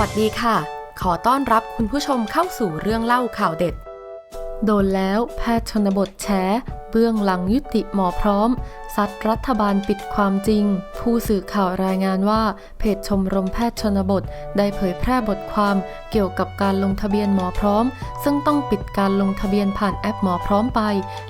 วัสดีค่ะ ขอต้อนรับคุณผู้ชมเข้าสู่เรื่องเล่าข่าวเด็ด โดนแล้วแพทย์ชนบทแฉเบื้องหลังยุติหมอพร้อม ซัดรัฐบาลปิดความจริง ผู้สื่อข่าวรายงานว่าเพจชมรมแพทย์ชนบท ได้เผยแพร่บทความเกี่ยวกับการลงทะเบียนหมอพร้อม ซึ่งต้องปิดการลงทะเบียนผ่านแอปหมอพร้อมไป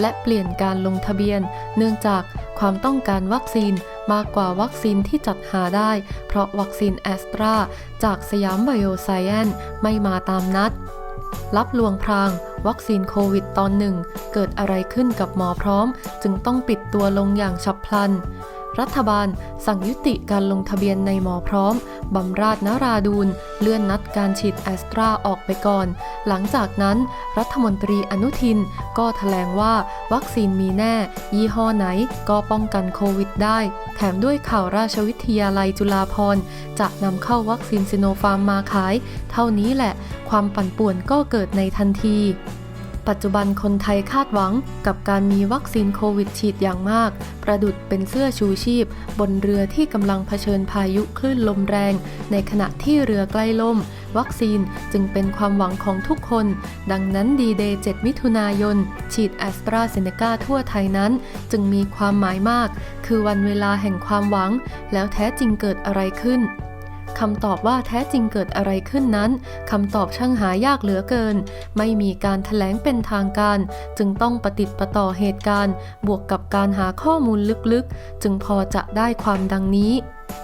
และเปลี่ยนการลงทะเบียน เนื่องจากความต้องการวัคซีน มากกว่าวัคซีนที่จัดหาได้ เพราะวัคซีนแอสตราจากสยามไบโอไซแอนไม่มาตามนัด รับลวงพราง วัคซีนโควิดตอนหนึ่ง เกิดอะไรขึ้นกับหมอพร้อม จึงต้องปิดตัวลงอย่างฉับพลัน รัฐบาล สั่งยุติการลงทะเบียนในหมอพร้อม บำราศนราดูลเลื่อนนัดการฉีดแอสตราออกไปก่อน หลังจากนั้นรัฐมนตรีอนุทินก็แถลงว่าวัคซีนมีแน่ ยี่ห้อไหนก็ป้องกันโควิดได้ แถมด้วยข่าวราชวิทยาลัยจุฬาภรณ์จะนำเข้าวัคซีนซิโนฟาร์มมาขาย เท่านี้แหละ ความปั่นป่วนก็เกิดในทันที ปัจจุบันคนไทยคาดหวังกับการมีวัคซีนโควิดฉีดอย่างมาก ประดุดเป็นเสื้อชูชีพ บนเรือที่กำลังเผชิญพายุคลื่นลมแรง ในขณะที่เรือใกล้ล่ม วัคซีนจึงเป็นความหวังของทุกคน ดังนั้นดีเดย์7มิถุนายน ฉีดแอสตราเซเนกาทั่วไทยนั้น จึงมีความหมายมาก คือวันเวลาแห่งความหวัง แล้วแท้จริงเกิดอะไรขึ้น คำตอบว่าแท้จริงเกิดอะไรขึ้นนั้นคำตอบช่างหายากเหลือเกิน ไม่มีการแถลงเป็นทางการ จึงต้องปฏิดประต่อเหตุการณ์ บวกกับการหาข้อมูลลึกๆ จึงพอจะได้ความดังนี้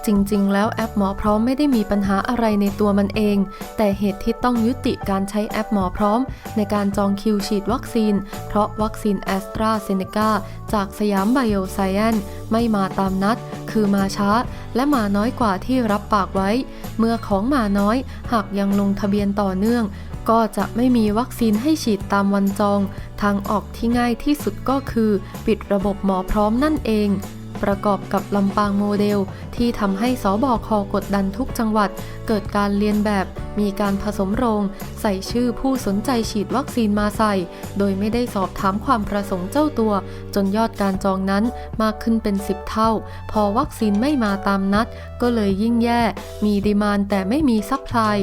จริงๆ แล้วแอปหมอพร้อมไม่ได้มีปัญหาอะไรในตัวมันเอง แต่เหตุที่ต้องยุติการใช้แอปหมอพร้อม ในการจองคิวฉีดวัคซีน เพราะวัคซีนแอสตราเซเนกาจากสยามไบโอไซแอนไม่มาตามนัด คือมาช้า และมาน้อยกว่าที่รับปากไว้ เมื่อของมาน้อย หากยังลงทะเบียนต่อเนื่อง ก็จะไม่มีวัคซีนให้ฉีดตามวันจอง ทางออกที่ง่ายที่สุดก็คือ ปิดระบบหมอพร้อมนั่นเอง ประกอบกับลำปางโมเดล ที่ทำให้สบคกดดันทุกจังหวัด เกิดการเรียนแบบ มีการผสมโรง ใส่ชื่อผู้สนใจฉีดวัคซีนมาใส่ โดยไม่ได้สอบถามความประสงค์เจ้าตัว จนยอดการจองนั้นมากขึ้นเป็น 10 เท่า พอวัคซีนไม่มาตามนัด ก็เลยยิ่งแย่ มีดีมานแต่ไม่มีซัพพลาย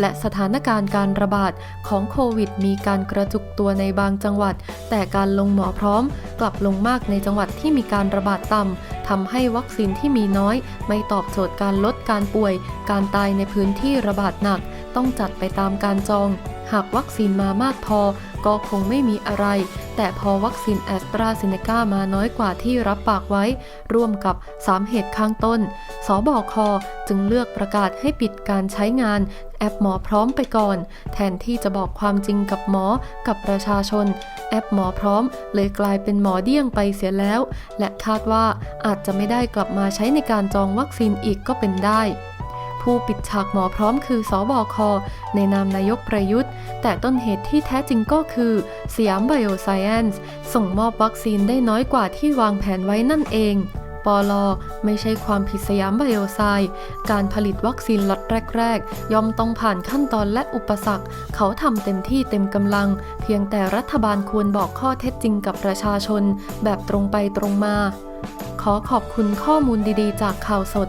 และสถานการณ์การระบาดของโควิด มีการกระจุกตัวในบางจังหวัด แต่การลงหมอพร้อม กลับลงมากในจังหวัดที่มีการระบาดต่ำทำให้วัคซีนที่มีน้อย ไม่ตอบโจทย์การลดการป่วย การตายในพื้นที่ระบาดหนัก ต้องจัดไปตามการจอง หากวัคซีนมามากพอ ก็คงไม่มีอะไร แต่พอวัคซีนแอสตราเซเนกามาน้อยกว่าที่รับปากไว้ ร่วมกับ 3 เหตุข้างต้น สบคจึงเลือกประกาศให้ปิดการใช้งานแอปหมอพร้อมไปก่อน แทนที่จะบอกความจริงกับหมอกับประชาชน แอปหมอพร้อม เลยกลายเป็นหมอเดี้ยงไปเสียแล้ว และคาดว่าอาจจะไม่ได้กลับมาใช้ในการจองวัคซีนอีกก็เป็นได้ ผู้ปิดฉากหมอพร้อมคือสอบอคในนามนายกประยุทธ์ แต่ต้นเหตุที่แท้จริงก็คือสยามไบโอไซแอนซ์ส่งมอบวัคซีนได้น้อยกว่าที่วางแผนไว้นั่นเองปอลอไม่ใช่ความผิดสยามไบโอไซด์การผลิตวัคซีนล็อตแรก ๆ ย่อมต้องผ่านขั้นตอนและอุปสรรค เขาทำเต็มที่เต็มกำลัง เพียงแต่รัฐบาลควรบอกข้อเท็จจริงกับประชาชน แบบตรงไปตรงมา ขอขอบคุณข้อมูลดีๆ จากข่าวสด